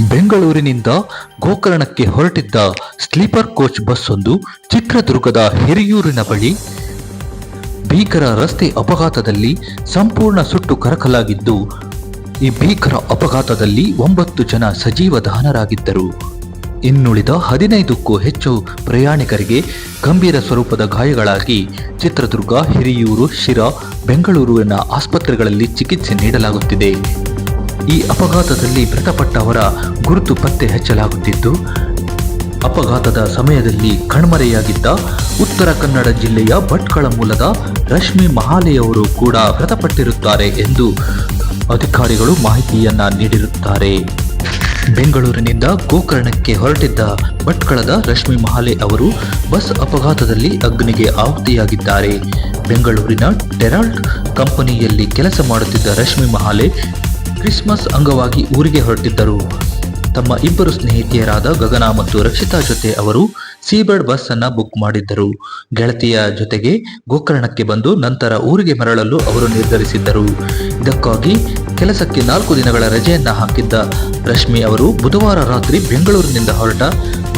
ಬೆಂಗಳೂರಿನಿಂದ ಗೋಕರ್ಣಕ್ಕೆ ಹೊರಟಿದ್ದ sleeper coach bus ಒಂದು ಚಿತ್ರದುರ್ಗದ ಹಿರಿಯೂರಿನ ಬಳಿ ಭೀಕರ ರಸ್ತೆ ಅಪಘಾತದಲ್ಲಿ ಸಂಪೂರ್ಣ ಸುಟ್ಟು ಕರಕಲಾಗಿದ್ದು, ಈ ಭೀಕರ ಅಪಘಾತದಲ್ಲಿ ಒಂಬತ್ತು ಜನ ಸಜೀವ ದಹನರಾಗಿದ್ದರು. ಇನ್ನುಳಿದ ಹದಿನೈದಕ್ಕೂ ಹೆಚ್ಚು ಪ್ರಯಾಣಿಕರಿಗೆ ಗಂಭೀರ ಸ್ವರೂಪದ ಗಾಯಗಳಾಗಿ ಚಿತ್ರದುರ್ಗ, ಹಿರಿಯೂರು, ಶಿರಾ, ಬೆಂಗಳೂರಿನ ಆಸ್ಪತ್ರೆಗಳಲ್ಲಿ ಚಿಕಿತ್ಸೆ ನೀಡಲಾಗುತ್ತಿದೆ. ಈ ಅಪಘಾತದಲ್ಲಿ ಮೃತಪಟ್ಟವರ ಗುರುತು ಪತ್ತೆ ಹಚ್ಚಲಾಗುತ್ತಿದ್ದು, ಅಪಘಾತದ ಸಮಯದಲ್ಲಿ ಕಣ್ಮರೆಯಾಗಿದ್ದ ಉತ್ತರ ಕನ್ನಡ ಜಿಲ್ಲೆಯ ಭಟ್ಕಳ ಮೂಲದ ರಶ್ಮಿ ಮಹಾಲೆಯವರು ಕೂಡ ಮೃತಪಟ್ಟಿರುತ್ತಾರೆ ಎಂದು ಅಧಿಕಾರಿಗಳು ಮಾಹಿತಿಯನ್ನ ನೀಡಿರುತ್ತಾರೆ. ಬೆಂಗಳೂರಿನಿಂದ ಗೋಕರ್ಣಕ್ಕೆ ಹೊರಟಿದ್ದ ಭಟ್ಕಳದ ರಶ್ಮಿ ಮಹಾಲೆ ಅವರು ಬಸ್ ಅಪಘಾತದಲ್ಲಿ ಅಗ್ನಿಗೆ ಆಹುತಿಯಾಗಿದ್ದಾರೆ. ಬೆಂಗಳೂರಿನ ಟೆರಾಲ್ಟ್ ಕಂಪನಿಯಲ್ಲಿ ಕೆಲಸ ಮಾಡುತ್ತಿದ್ದ ರಶ್ಮಿ ಮಹಾಲೆ ಕ್ರಿಸ್ಮಸ್ ಅಂಗವಾಗಿ ಊರಿಗೆ ಹೊರಟಿದ್ದರು. ತಮ್ಮ ಇಬ್ಬರು ಸ್ನೇಹಿತೆಯರಾದ ಗಗನ ಮತ್ತು ರಕ್ಷಿತಾ ಜೊತೆ ಅವರು ಸೀಬರ್ಡ್ ಬಸ್ ಅನ್ನ ಬುಕ್ ಮಾಡಿದ್ದರು. ಗೆಳತಿಯ ಜೊತೆಗೆ ಗೋಕರ್ಣಕ್ಕೆ ಬಂದು ನಂತರ ಊರಿಗೆ ಮರಳಲು ಅವರು ನಿರ್ಧರಿಸಿದ್ದರು. ಇದಕ್ಕಾಗಿ ಕೆಲಸಕ್ಕೆ ನಾಲ್ಕು ದಿನಗಳ ರಜೆಯನ್ನ ಹಾಕಿದ್ದ ರಶ್ಮಿ ಅವರು ಬುಧವಾರ ರಾತ್ರಿ ಬೆಂಗಳೂರಿನಿಂದ ಹೊರಟ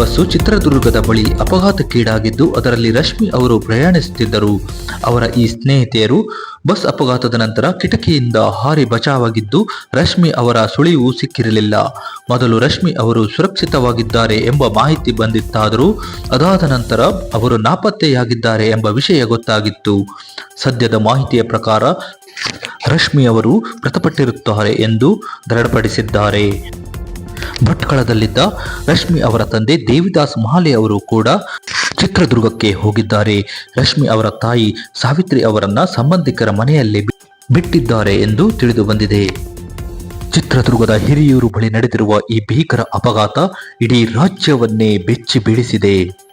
ಬಸ್ಸು ಚಿತ್ರದುರ್ಗದ ಬಳಿ ಅಪಘಾತಕ್ಕೀಡಾಗಿದ್ದು ಅದರಲ್ಲಿ ರಶ್ಮಿ ಅವರು ಪ್ರಯಾಣಿಸುತ್ತಿದ್ದರು. ಅವರ ಈ ಸ್ನೇಹಿತೆಯರು ಬಸ್ ಅಪಘಾತದ ನಂತರ ಕಿಟಕಿಯಿಂದ ಹಾರಿ ಬಚಾವಾಗಿದ್ದು ರಶ್ಮಿ ಅವರ ಸುಳಿವು ಸಿಕ್ಕಿರಲಿಲ್ಲ. ಮೊದಲು ರಶ್ಮಿ ಅವರು ಸುರಕ್ಷಿತವಾಗಿದ್ದಾರೆ ಎಂಬ ಮಾಹಿತಿ ಬಂದಿತ್ತಾದರೂ ಅದಾದ ನಂತರ ಅವರು ನಾಪತ್ತೆಯಾಗಿದ್ದಾರೆ ಎಂಬ ವಿಷಯ ಗೊತ್ತಾಗಿತ್ತು. ಸದ್ಯದ ಮಾಹಿತಿಯ ಪ್ರಕಾರ ರಶ್ಮಿ ಅವರು ಮೃತಪಟ್ಟಿರುತ್ತಾರೆ ಎಂದು ದೃಢಪಡಿಸಿದ್ದಾರೆ. ಭಟ್ಕಳದಲ್ಲಿದ್ದ ರಶ್ಮಿ ಅವರ ತಂದೆ ದೇವಿದಾಸ್ ಮಹಾಲೆ ಅವರು ಕೂಡ ಚಿತ್ರದುರ್ಗಕ್ಕೆ ಹೋಗಿದ್ದಾರೆ. ರಶ್ಮಿ ಅವರ ತಾಯಿ ಸಾವಿತ್ರಿ ಅವರನ್ನ ಸಂಬಂಧಿಕರ ಮನೆಯಲ್ಲಿ ಬಿಟ್ಟಿದ್ದಾರೆ ಎಂದು ತಿಳಿದು ಬಂದಿದೆ. ಚಿತ್ರದುರ್ಗದ ಹಿರಿಯೂರು ಬಳಿ ನಡೆದಿರುವ ಈ ಭೀಕರ ಅಪಘಾತ ಇಡೀ ರಾಜ್ಯವನ್ನೇ ಬೆಚ್ಚಿ ಬೀಳಿಸಿದೆ